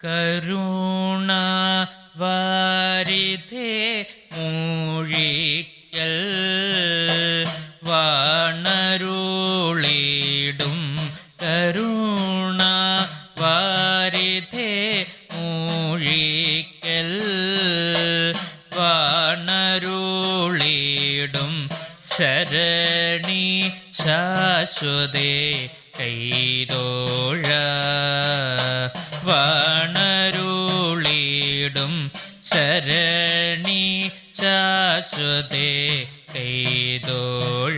കരുണ വാരിധേ മൂഴിക്കൽ വാണരുളിടും കരുണ വാരിധേ മൂഴിക്കൽ വാണരുളിടും ശരണി ശാശ്വതേ കൈതോഴ വാണരുളിടും ശരണി ശാശ്വതേ കൈതോഴ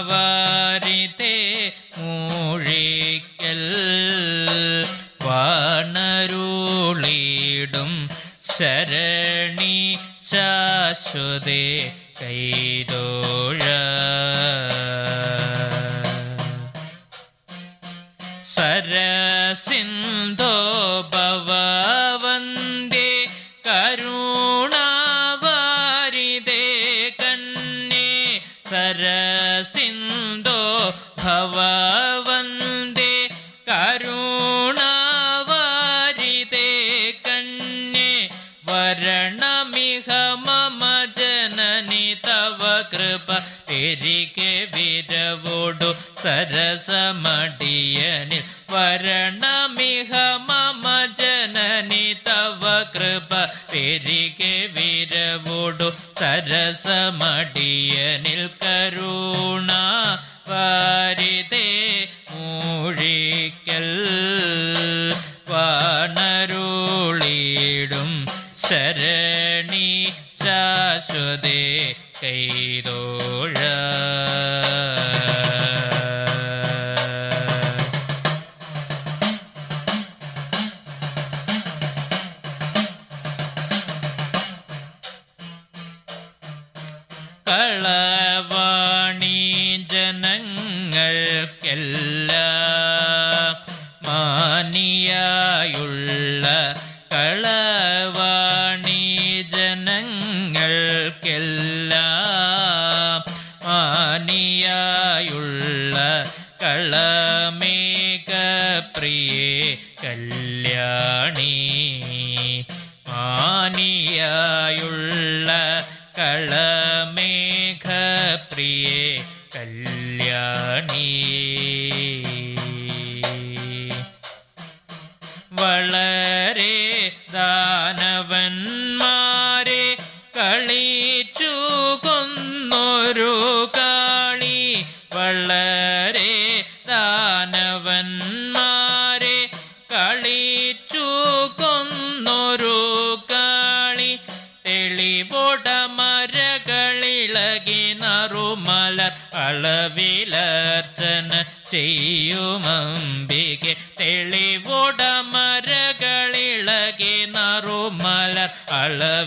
കരുണാവാരിതേ മൂഴിക്കൽ വാണരുളിടും ശരണി ശാശ്വതേ ഭവവന്ദേ കരുണാവാരിതേ കന്യേ വരണമിഹ മമ ജനനി തവ കൃപ തിരികെ വിരവോടു സരസമടിയനിൽ വരണമിഹ മമ ജനനി തവ കൃപ തിരികെ വിരവോടു സരസമടിയനിൽ കരുണ മൂഴിക്കൽ വാണരുളിടും ശരണി ശാശ്വതേ കൈതോഴ. കളവാണി ജനങ്ങൾക്കെല്ലാം മാനിയായുള്ള കളമേക പ്രിയേ കല്യാണി കളിച്ചു കൊന്നൊരു കാളി. വളരെ ദാനവന്മാരെ കളിച്ചു കൊന്നൊരു കാളി. തെളിവോടമരകളിളകി നറുമലർ അളവിലർച്ചന ചെയ്യുമമ്പികെ തെളിവോടമരകളിളകി നറുമലർ അളവിലർച്ചന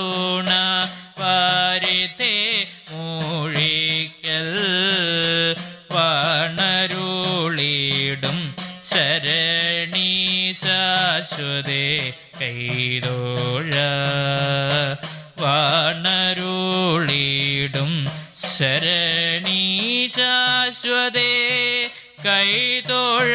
കരുണ വാരിതേ മൂഴിക്കൽ പണരുളിടും ശരണി ശാശ്വതേ കൈതോഴ വാണരുളിടും ശരണി ശാശ്വതേ കൈതോഴ